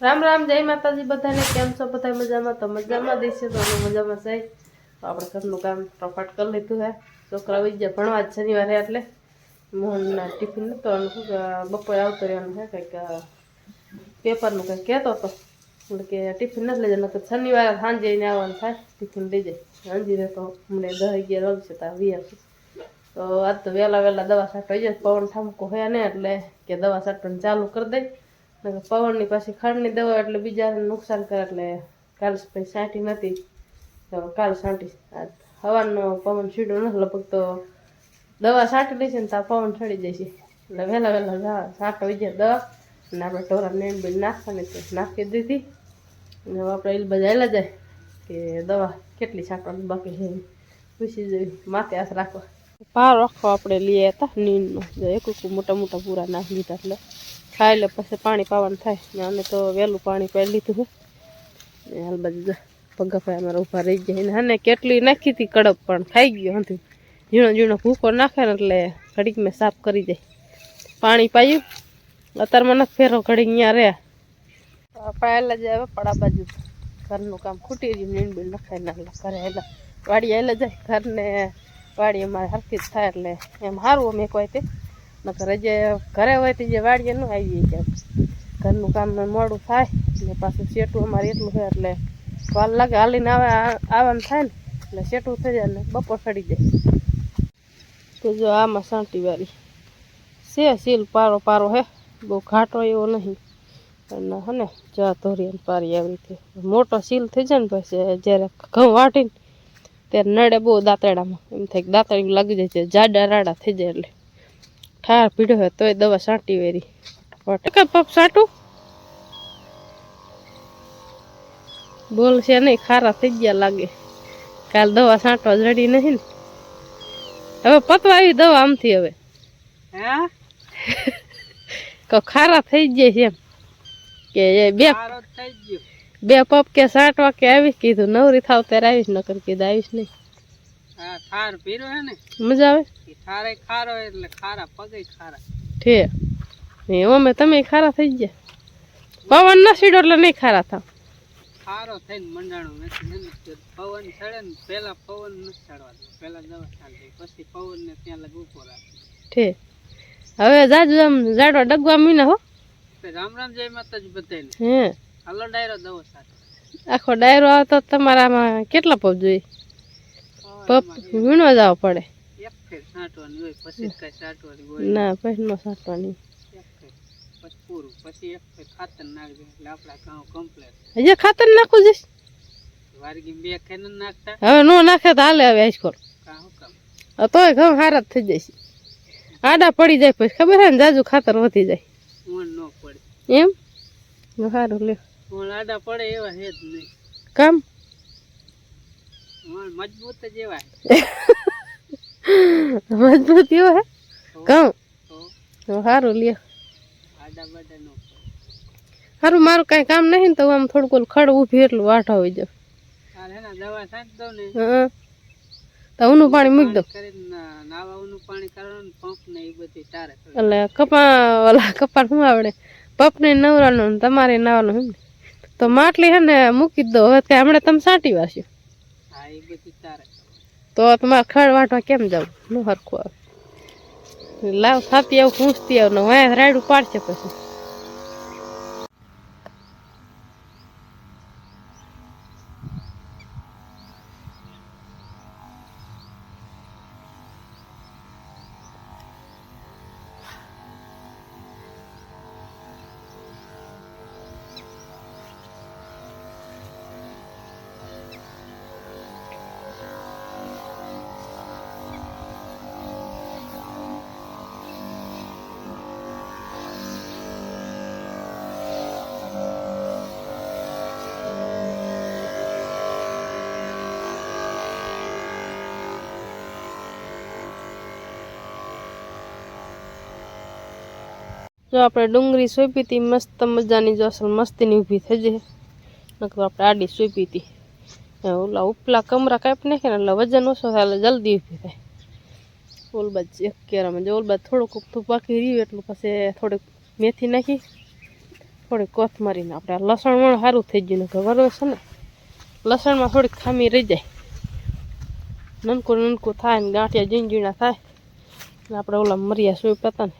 રામ રામ, જય માતાજી બધાને. કેમ છો બધા? મજામાં? તો મજામાં દેશે તો અમે મજામાં જાય તો આપણે ઘરનું કામ ટપાટ કરી લીધું હે છોકરા વઈ ગયા ભણવા જ શનિવારે એટલે. મોહનના ટિફિન કે, બપોરે આવતો રહેવાનું છે, કંઈક પેપરનું કંઈક કહેતો હતો. એટલે કે ટિફિન નથી લઈ જાય તો શનિવારે સાંજે એને આવવાનું થાય, ટિફિન લઈ જાય. સાંજે તો અમને દસ અગિયાર વાગશે, તો આવી આવશે. તો આજ તો વહેલા વહેલા દવા છાંટવા જાય, પવન ઠામકો હોય ને એટલે કે દવા છાંટવાનું ચાલુ કરી દઈ પવનની પાછી ખાંડની દવા એટલે બીજાને નુકસાન કરે એટલે કાલ પછી સાંટી નથી. તો કાલ સાંટી હવાનો પવન છીડો નથી લગભગ તો દવા સાંટી લઈશે ને તો પવન છડી જાય એટલે વહેલા વહેલા સાંટો વિજય જાય દવા અને આપણે ટોરા નેણ બધી નાખવાની તો નાખી દીધી. અને આપણે એ બધા એલા જાય કે દવા કેટલી છાંટવાની બાકી છે. પૂછી જોઈ, માથે હાથ રાખવા. પાર આખો આપણે લઈએ હતા નીંદનો. એક મોટા મોટા પૂરા નાખી દીધા એટલે. ખાઈ એટલે પછી પાણી પાવાનું થાય. ને અમે તો વહેલું પાણી પાઈ લીધું ને હાલ બાજુ જો પગાભાઈ અમારા ઊભા રહી ગયા ને હાને કેટલી નાખી હતી કડક પણ ખાઈ ગયો હતું ઝીણો ઝીણો ભૂકો નાખે ને એટલે ઘડીક મેં સાફ કરી જાય પાણી પાયું. અત્યારમાં નથી ફેરો ઘડીક અહીંયા રહ્યા. પાયેલા જાય હવે પડા બાજુ ઘરનું કામ ખૂટી રહ્યું નીણ બીણ નખાઈ નાખલા ઘરે એટલે વાડી હેલા જાય. ઘરને વાડી અમારે હરખી જ થાય એટલે એમ સારું અમે કોઈ તે. નકર જે ઘરે હોય તે જે વાડીએ ન આવીએ ક્યાંક. ઘરનું કામ મોડું થાય ને પાછું શેઠું અમારે એટલું થાય એટલે વાલ લાગે, હાલીને આવે આવવાનું થાય ને, એટલે શેઠું થઈ જાય ને બપોર સડી જાય. તો જો આમાં સાંટી વાળી છે, સીલ પારો પારો હે, બહુ ઘાટો એવો નહીં. અને હે ને જા ધોરીને પારી આવી રીતે. મોટો સીલ થઈ જાય ને પછી જ્યારે ઘઉં વાટીને, ત્યારે નડે બહુ દાંતરડામાં. એમ થાય કે દાંતડી લાગી જાય છે, જાડા રાડા થઈ જાય એટલે. ઠાર પીડ્યો હોય તોય દવા સાંટી વેરી. ટકા પપ પપ બોલ બોલશે નહીં ખારા થઈ ગયા લાગે. કાલ દવા સાંટવા જડી નહીં ને. હવે પતવા આવી દવા આમથી હવે. હા? ખારા થઈ જાય છે એમ. કે બે ગયો. બે પપ કે સાંટવા કે આવીશ કીધું નવરી થાવ ત્યારે આવીશ નકર કીધું આવીશ નહીં. થાર પીરો હે ને મજા આવે? થારે ખારો એટલે ખારા પગે ખારા. ઠે ને અમે તમે ખારા થઈ ગયા. પવન ના સીડો એટલે નહીં ખારા થા ખારો થઈને મંડાણો નથી પવન ચડે ને પેલા પવન નથી ચડવા દે પેલા દવા ચાલે પછી પવન ને ત્યાં લગ ઉપર રાખે. ઠે હવે જાજુ આમ જાડવા ડગવા મીના હો. રામ રામ જય માતાજી બધાને હે. હાલો ડાયરો દવા સાથે. આખો ડાયરો આવતો તમારામાં કેટલા પગ જોઈએ? પપ વીણવા જાવ પડે. એક ફેર છાંટવાની હોય પછી કઈ છાંટવાની હોય. ના પછી નો સાંટવાની. એક ફેર પછી પૂરું પછી એક ફેર ખાતર નાખી એટલે આપણા ઘઉં કમ્પ્લેટ હજી ખાતર નાખવું જઈશ વારગી બે ખેન નાખતા? હવે નો નાખે તો હાલે હવે આઈશ કામ? તોય ઘઉં હારા જ થઈ જશે આડા પડી જાય પછી ખબર હે ને જાજુ ખાતર વધી જાય. ઊંડ ન પડે. એમ? સારું લ્યો. આડા પડે એવા હે જ નહીં. કામ? મજબૂત જ મજબૂત એવો હે? કહું? તો સારું લ્યો. સારું મારું કાંઈ કામ નહીં ને તો આમ થોડુંક ખડ ઊભી એટલું વાઠા હોય જાવ તો ઊનું પાણી મૂકી દો એટલે કપા ઓલા કપા શું આવડે? પપને નવરાનું ને તમારે નાવાનું એમ તો માટલી હે ને મૂકી દો હવે કે હમણાં તમે સાંટી વાસ્યો. તો તમારે ખડ વાટવા કેમ જાવનું હરખું આવે. લાવ, થાપી આવું, પૂછતી આવું, ને વાય રાયડું પાડશે પછી. જો આપણે ડુંગળી સોંપી હતી, મસ્ત મજાની જો અસલ મસ્તીની ઊભી થઈ જાય નકર આપણે આડી સોંપી હતી. ઓલા ઉપલા કમરા કાપી નાખે ને એટલે વજન ઓછો થાય એટલે જલ્દી ઊભી થાય. ઓલબાદ એક કેરામાં જો ઓલબાદ થોડુંક બાકી રહ્યું એટલું પછી થોડીક મેથી નાખી, થોડીક કોથમરીને આપણે લસણ વણ સારું થઈ ગયું નકર ખબર છે ને, લસણમાં થોડીક ખામી રહી જાય. નનકું નનકું થાય ને ગાંઠિયા ઝીણઝીણા થાય. આપણે ઓલા મરિયા સોંપ્યા હતા ને.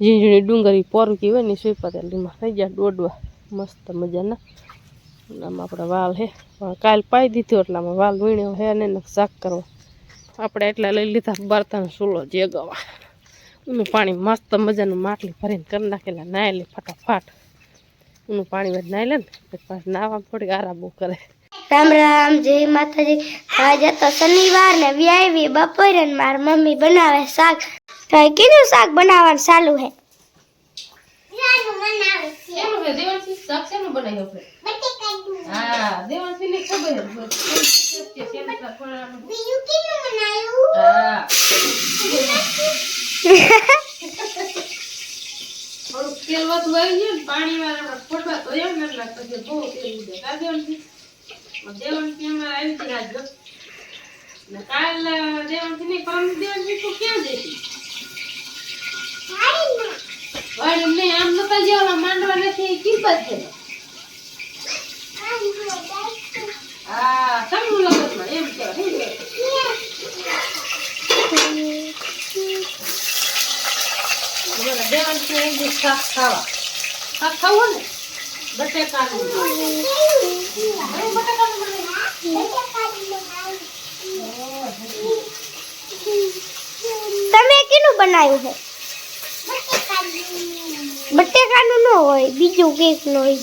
ઝીણઝીણી ડુંગળી પોરકી હોય ને સુઈપા ત્યાં લીમાં થઈ જાય દોડવા. મસ્ત મજાના. આમાં આપણે વાલ હે. કાલ પાઈ દીધો એટલે આમાં વાલ વીણ્યો હે અને એને શાક કરવા. આપણે એટલા લઈ લીધા બર્તન સુલો જેગવા એનું પાણી મસ્ત મજાનું માટલી ભરીને કરી નાખેલા. નાય લે ફટાફટ. એનું પાણી વધ નાહી લે ને પછી નાવા થોડીક આરામ કરે. રામ રામ, જય માતાજી. આજે તો શનિવાર ને વ્યાવી બપોરે મારી મમ્મી બનાવે શાક. તો એ કીધું શાક બનાવવાનું ચાલુ હે. પાણી વાળા ફોટવા તો એમ ને લાગતો પછી બહુ તેલ ઉડે. કા દેવાંશી? દેવાંશી અમારે આવી જ રાજ્યો કાલ દેવાથી નહીં પરમ દેવાથી તું ક્યાં જઈતી વાડી નહીં આમ નતા જેવા માંડવા નથી કિંમત છે હા સમૂહ લગ્નમાં એમ એક શાક ખાવા ને બટેકાનું તમે કેનું બનાવ્યું છે? બટેકાનું ન હોય, બીજું કેક નો હોય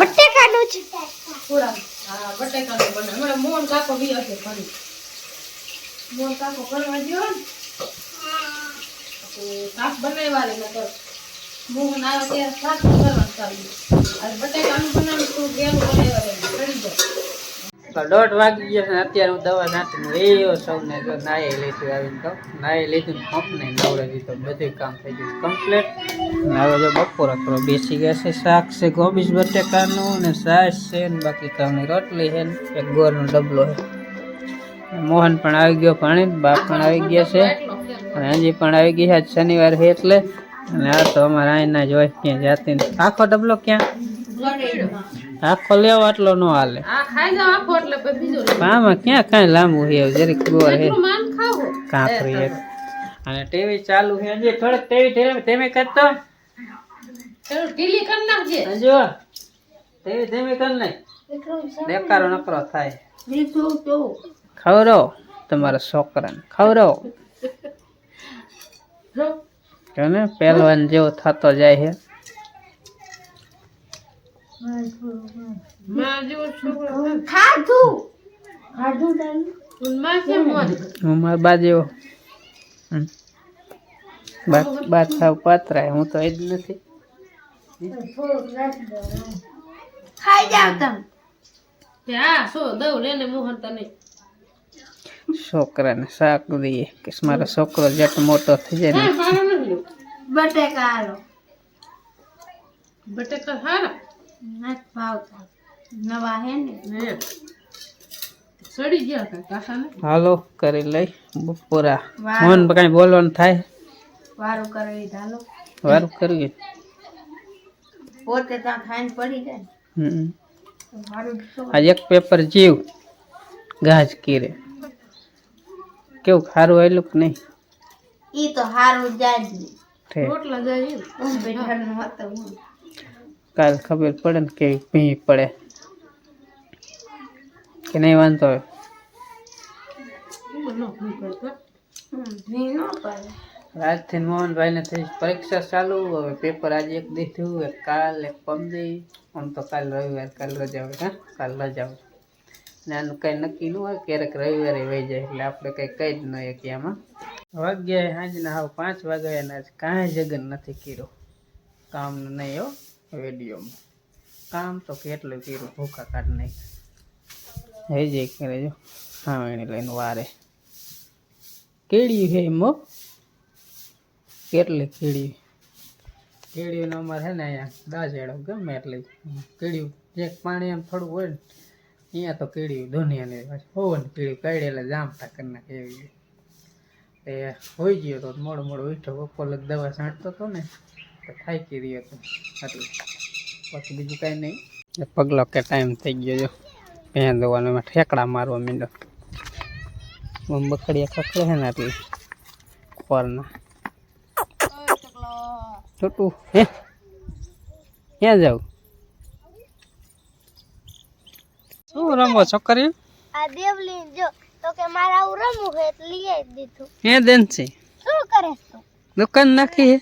બટેકાનું છે. મોહન કાકો બી હશે ફરી મોહન કાકો કરવા ગયો ને તો શાક બનાવ્યા રે નકર મોહન આવે ત્યારે શાક કરવાનું ચાલ્યું બટેકાનું બનાવ્યું તું ગેલું બનાવ્યા રે ચડી તો દોઢ વાગી ગયો છે અત્યારે હું દવા નાખીને રહ્યો સૌને જો નાહી લીધું આવીને તો. નાહી લીધું પંપને નવડે તો બધું કામ થઈ ગયું કમ્પ્લીટ હવે જો બપોર આપણો બેસી ગયા છે. શાક છે ગોબીસ બટેકાનું ને સાસ છે ને બાકી તમને રોટલી છે ને એક ગોળનો ડબલો છે. મોહન પણ આવી ગયો પાણી બાપ પણ આવી ગયા છે. અને હજી પણ આવી છે આજ શનિવાર છે એટલે. અને આ તો અમારે અહીંના જ હોય ક્યાં જાતિ. આખો ડબલો ક્યાં? આખો લેવો આટલો ન હાલે. આમાં ક્યાં કાંઈ લાંબુ છે? જરીક ગોળ એટલું કાંકરી એક. અને ટીવી ચાલુ છે. હજી થોડોક ટીવી ધીમે ધીમે કરતો ઢીલી કરી નાખજે. હજુ ટીવી ધીમે કર ને દેખારો નકરો થાય. ખવરો તમારા છોકરાને ખવરો. પહેલવાન જેવો થતો જાય છે માં જેવો છોકરો છે. ખાધું ખાધું તમે પણ માં કેમ મોજ હું મારા બા જેવો હમ. બાત બાત સાવ પાતરાય હું તો એ જ નથી. ખાઈ જાવ તમે. છોકરાને શાક દઈએ. કે મારો છોકરો જટ મોટો થઈ જાય. બટેકા બટેકા હારા? નથી ભાવતા નવા હે ને. સડી ગયા કાંઈ કાકાને? હાલો કરી લઈ બપોરા. મન કઈ બોલવાનું થાય? વારું કરી હાલો. વારું કરી પોતે ત્યાં ખાઈને પડી જાય. હમ. આજ એક પેપર જીવ ગાજ કીરે. કેવું ખારું આવેલું કે નહીં? ઈ તો હારું જાય. રોટલા જાય. હું હતું. હું કાલ ખબર પડે ને કે ભી પડે. કે નહીં વાંધો પડે આજથી મોહનભાઈને થઈ પરીક્ષા ચાલુ, હવે પેપર આજે એક દીધું એક કાલ, એક પમદી આમ તો કાલ રવિવાર, કાલ રજા હોય કાલ રજા હોય. ને આનું કંઈ નક્કી ન હોય, ક્યારેક રવિવારે વહી જાય, એટલે આપણે કંઈ કહી જ ન શકીએ આમાં વાગ્યા સાંજના હાવ પાંચ વાગ્યા આજ કાંઈ જગન નથી કર્યો. કામનું નહીં હો. વિડીયોમાં કામ તો કેટલું કર્યું? ભૂખા કાઢ નહીં હઈ જે કરે જો. હા લઈને વારે. કેળ્યું છે એમ હો. કેટલી કીડી કીડીનો અમારે છે ને અહીંયા દાજેડો ગમે એટલે. કીડી જે પાણી એમ થોડું હોય ને, અહીંયા તો કીડી દુનિયાની હોય ને કીડી કાઢે એટલે જામતા કરી નાખે એવી. એ હોઈ ગયો તો મોડો મોડો ઉઠ્યો બપોર દવા છાંટતો હતો ને. થાકી રહ્યો હતો એટલે પછી બીજું કાંઈ નહીં પગલો કે ટાઈમ થઈ ગયો જો. ભેં દવાનો એમાં ઠેકડા મારવા માંડો બકડીયા પકડે છે ને એટલે ખોરના છોટું હે? ક્યાં જાવ? શું રમો છોકરી? આ દેવલી જો તો કે મારા આવું રમવું હોય એટલે લઈ દીધું. હે દેન છે? શું કરે તું? દુકાન નાખી હે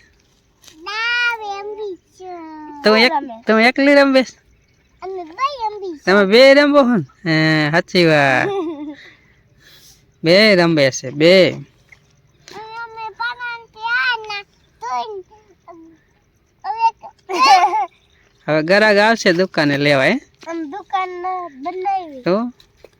તમે એક તમે એકલી એમડી તમે બે રમબો હો ને? હે સાચી વાત. બે રમબે છે બે. હવે હવે ગરાગ આવશે દુકાને લેવા હે? આમ દુકાન બનાવી. તો?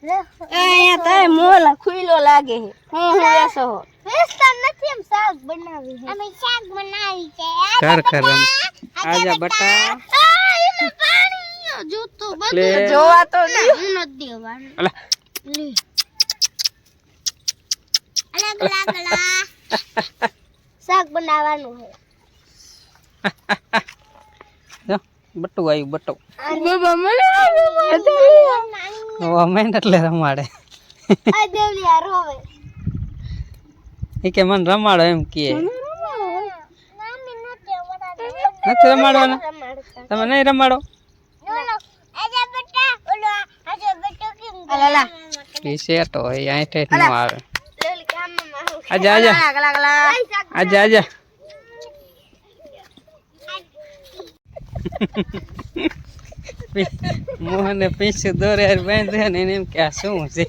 અહીંયા તારે મોલ ખુલ્લો લાગે હું હું. વેસો હો નથી એમ શાક બનાવી છે. અમે શાક બનાવી છે. ઘર ઘર આજા બટા પાણી જોતો બધું જોવા તો હું નથી દેવાનું. અલા. લે. અલગ અલગ અલગ શાક બનાવવાનું છે જો બટુ આવ્યું બટુ. બાબા લે હવે મેં એટલે રમાડે. આ દેવલી આ રોવે. એ કે મને રમાડો એમ કે નામી નથી રમાડવાના? તમે નહીં રમાડો? સેટ હોય અહીં ઠેઠ ન આવે. આજા આજા. આજા આજા. મોહને પીછું દોરે હારે બાંધે ને એમ કે આ શું છે?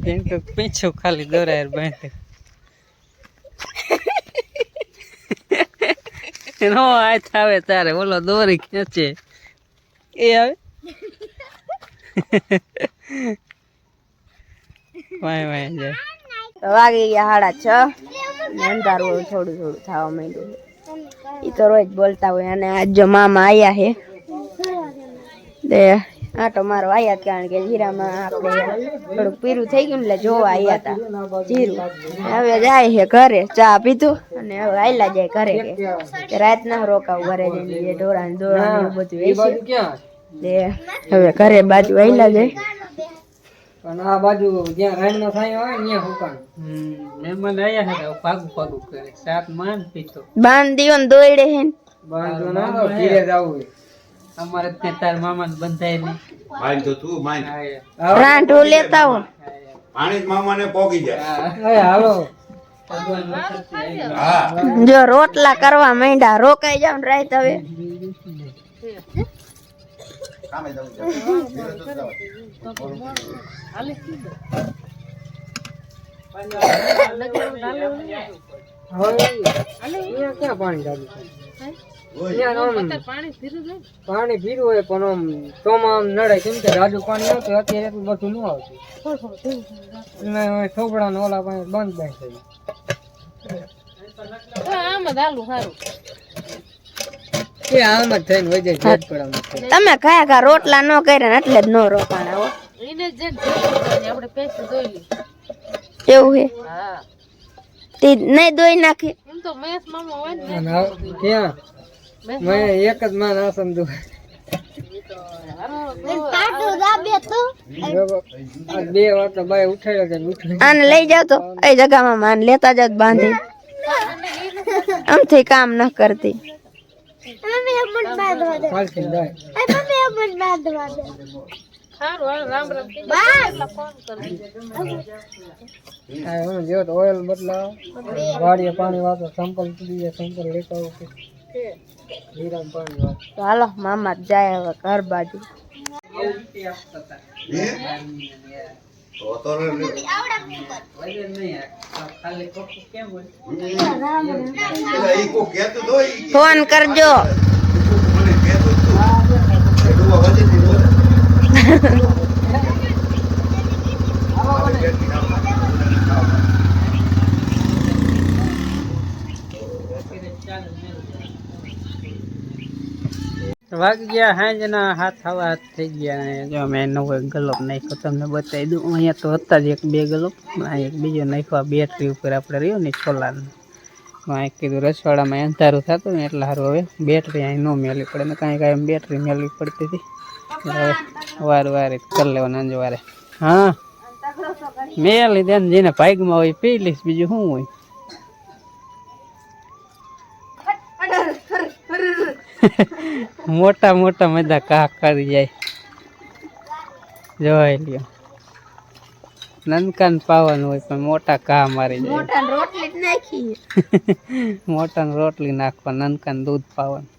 કે પીછું ખાલી દોરાયર બાંધે. નો હાથ આવે તારે બોલો દોરી ખેંચે. એ આવે? વાય વાય જાય. વાગી ગયા હાડા છ. અંધારું થોડું થોડું થવા માંડ્યું. એ તો રોજ બોલતા હોય, અને આજ જો મામા આયા હે. તે આટો મારો આયા કારણ કે જીરામાં આપણે થોડુંક પીરું થઈ ગયું એટલે જોવા આવ્યા હતા જીરું. હવે જાય છે ઘરે ચા પીધું અને હવે આયલા જાય ઘરે કે રાતના રોકાવું ઘરે જઈને જે ઢોરા ને દોરા ને એવું બધું વેચી હવે ઘરે બાજુ આયલા જાય. પણ આ બાજુ જ્યાં રાઈડ નો થાય હોય ત્યાં હુકાણ. મહેમાન આયા છે પાગું પાગું કરે. સાત માન પીતો. બાંધીઓ ને દોડે હે ને. બાંધો ના ધીરે જવું અમારે તે તાર મામાને બંધાય નહીં માઈન તો તું માઇન. રાંઢો લેતા હો. પાણી જ મામાને પોગી જાય. હાલો. જો રોટલા કરવા માંડ્યા રોકાઈ જાવ ને રાત હવે. કામે જવું છે. અહીંયા ક્યાં પાણી ચાલુ છે પાણી પીરું હોય પણ આમ તોમાં આમ નડે કેમ કે રાજુ પાણી આવતું અત્યારે એટલું બધું ન આવતું એટલે છોકરા ઓલા પાણી બંધ બેસે આમ જ ભેદ પડાવ તમે કયા કયા રોટલા ન કર્યા ને એટલે જ ન રોકાણા હો? એવું હે. તે નહીં દોઈ નાખે. ક્યાં? મેં એક જ માન આસન દુ તો આ બે વાર તો બાય ઉઠાડ્યો છે ઉઠાડ્યો આને લઈ જાવ તો. એ જગામાં માન લેતા જાવ બાંધી. આમથી કામ ન કરતી. મમ્મી અમન બાંધવા દે. પાલખી જાય. એ મમ્મી અમન બાંધવા દે. આ હું જો તો ઓઇલ બદલાવ વાડીએ પાણી વાતો સંપલ સંપલ લેતા આવું કે જીરામ પાણી વાતો તો મામા જાય હવે ઘર બાજુ ફોન કરજો વાગી ગયા હાંજના હાથ હવા હાથ થઈ ગયા જો મેં નવો એક નાખ્યો, તમને બતાવી દઉં. અહીંયા તો હતા જ એક બે ગલોપ એક બીજો નાખ્યો, આ બેટરી ઉપર આપણે રહ્યો ને સોલારનો અહીં કીધું રસવાડામાં અંધારું થતું ને એટલે સારું હવે બેટરી અહીં ન મેળવી પડે. ને કાંઈ કાંઈ બેટરી મેળવી પડતી હતી. વાર વાર કરી લેવાનું અંજવારે હા. મેં લીધે જેને ભાગમાં હોય પી લઈશ બીજું શું હોય? મોટા મોટા મજા કા કરી જાય. જોઈ લ્યો. નનકાન પાવાનું હોય પણ મોટા કા મારી જાય. મોટા રોટલી નાખી. મોટા રોટલી નાખવા નનકાન દૂધ પાવાનું.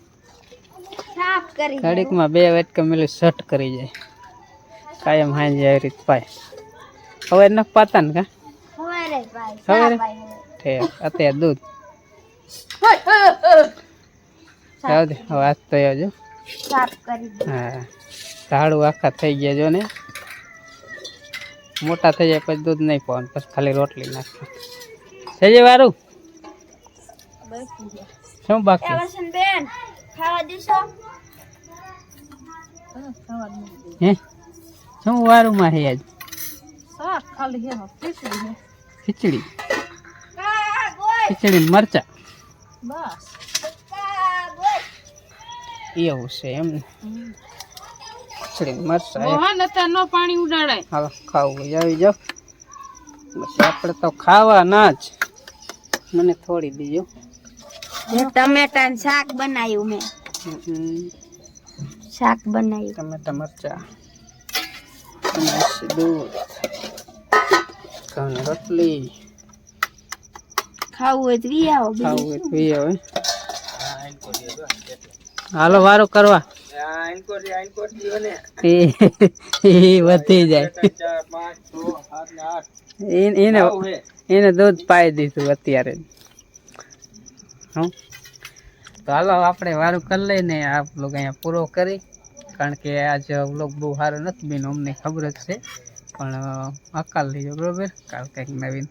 સાફ કરી ઘડીકમાં બે વેટકા મેલી સટ કરી જાય. કાયમ હાંજે આવી રીત પાય. હવે ન પાતા ને કા? સાફ આવી. અત્યારે દૂધ. જાવ દે હવે આજ તો આવજો સાફ કરી દે. હા ઝાડુ આખા થઈ ગયા જો ને. મોટા થઈ જાય પછી દૂધ નહીં પાવાનું પછી ખાલી રોટલી નાખવા થઈ જાય વારું? શું બાકી? બેન ખાવા દેશો? હે? શું વારું માં હે આજ? શાક ખાલી હે ખીચડી હે. ખીચડી? ખીચડી મરચા? બસ. એવું છે એમ ને. ખીચડી મરચા એમ. મોહન નો પાણી ઉડાડાય. હાલો ખાવું આવી જાવ બસ આપણે તો ખાવા ના જ. મને થોડી દીજો. ટમેટા શાક બનાવ્યું મેં. શાક બનાવ્યું. ટમેટા મરચા. દૂધ ઘઉંની રોટલી. ખાવું હોય તો વી આવો ખાવું હોય તો વી હવે હાલો વારો કરવા. વધી જાય. એને એને દૂધ પાઈ દીધું અત્યારે. તો હાલો આપણે વારું કરી લઈને આ બ્લોગ અહીંયા પૂરો કરી. કારણ કે આજ વ્લોગ બહુ સારો નથી બેન અમને ખબર જ છે. પણ અકાલ લીધો બરાબર? કાલ કંઈક નવીન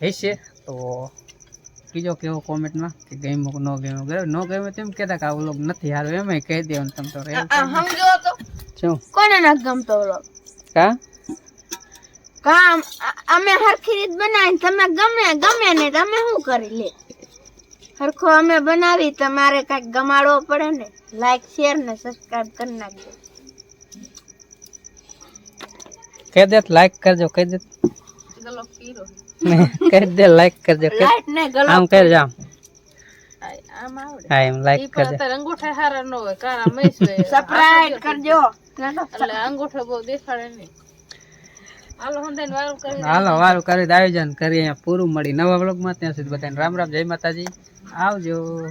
હશે. તો કીજો કેવો કોમેન્ટમાં કે ગમ્યું કે ન ગમ્યું બરાબર? ન ગમ્યું તેમ કહેતા કે આ વ્લોગ નથી સારો એમાંય કહી દેવાનું તમે તો સમજો તો. શું? કોને ન ગમતો વ્લોગ કા? કામ અમે હરખી રીત બનાવીને તમે ગમે ગમે ને તમે શું કરી લે? હરખો અમે બનાવી તમારે કંઈક ગમાડવો પડે ને લાઈક શેર ને સબસ્ક્રાઇબ કરી નાખજો. કહી દે લાઈક કરજો કહી દે ગલો પીરો. કહી દે લાઈક કરજો લાઈક ને ગલો આમ કરજો આમ. આમ આવડે. હા એમ લાઈક કરજો. અંગૂઠા હારા ન હોય કાળા મૈસ હોય. સબસ્ક્રાઇબ કરજો. એટલે અંગૂઠો બહુ દેખાડે નહીં. હાલો વારું કરી કરી આયોજન કરી અહીંયા પૂરું મળી. નવા બ્લોગમાં ત્યાં સુધી બધાને રામ રામ જય માતાજી. આવજો.